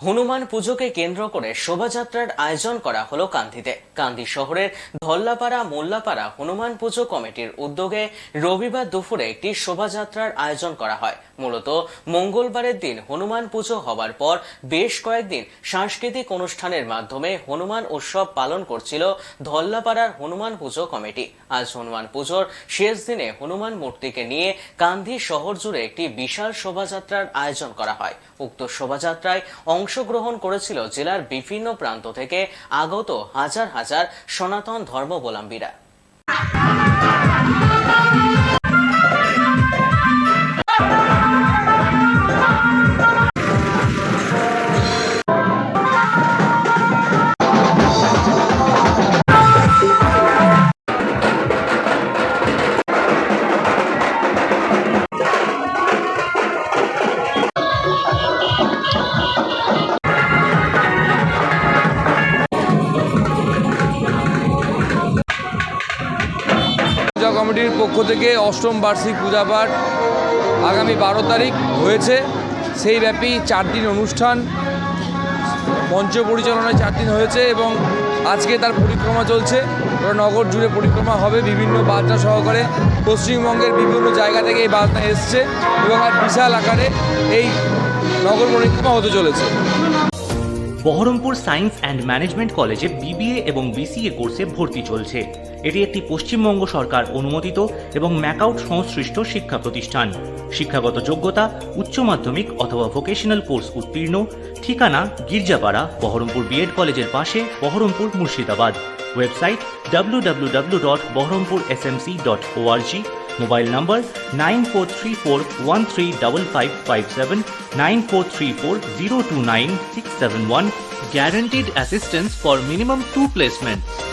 হনুমান পুজোকে কেন্দ্র করে শোভাযাত্রার আয়োজন করা হলো কান্দিতে। কান্দি শহরের ধল্লাপাড়া, মোল্লাপাড়া হনুমান পুজো কমিটির উদ্যোগে রবিবার দুপুরে একটি শোভাযাত্রার আয়োজন করা হয়। মূলত মঙ্গলবারের দিন হনুমান পুজো হবার পর বেশ কয়েকদিন সাংস্কৃতিক অনুষ্ঠানের মাধ্যমে হনুমান উৎসব পালন করছিল ধল্লাপাড়ার হনুমান পুজো কমিটি। আজ হনুমান পুজোর শেষ দিনে হনুমান মূর্তিকে নিয়ে কান্দি শহর জুড়ে একটি বিশাল শোভাযাত্রার আয়োজন করা হয়। উক্ত শোভাযাত্রায় অংশগ্রহণ করেছিল জেলার বিভিন্ন প্রান্ত থেকে আগত হাজার হাজার সনাতন ধর্মাবলম্বীরা। কমিটির পক্ষ থেকে অষ্টম বার্ষিক পূজা পাঠ আগামী বারো তারিখ হয়েছে। সেই ব্যাপী চার দিন অনুষ্ঠান মঞ্চ পরিচালনায় চার দিন হয়েছে এবং আজকে তার পরিক্রমা চলছে। নগর জুড়ে পরিক্রমা হবে, বিভিন্ন বাজনা সহকারে পশ্চিমবঙ্গের বিভিন্ন জায়গা থেকে এই বাজনা এসছে এবং আর বিশাল আকারে এই নগর পরিক্রমা হতে চলেছে। বহরমপুর সায়েন্স অ্যান্ড ম্যানেজমেন্ট কলেজে বিবিএ এবং বিসিএ কোর্সে ভর্তি চলছে। এটি একটি পশ্চিমবঙ্গ সরকার অনুমোদিত এবং ম্যাকআউট সংশ্লিষ্ট শিক্ষা প্রতিষ্ঠান। শিক্ষাগত যোগ্যতা, উচ্চ মাধ্যমিক অথবা ভোকেশনাল কোর্স উত্তীর্ণ, ঠিকানা গির্জাপাড়া, বহরমপুর বিএড কলেজের পাশে Baharampur Murshidabad. Website www.বহরমপুরএসএমসি.org mobile number dot Baharampur S four one three double Mobile number 9434135557 9434029671. Guaranteed assistance for minimum two placements.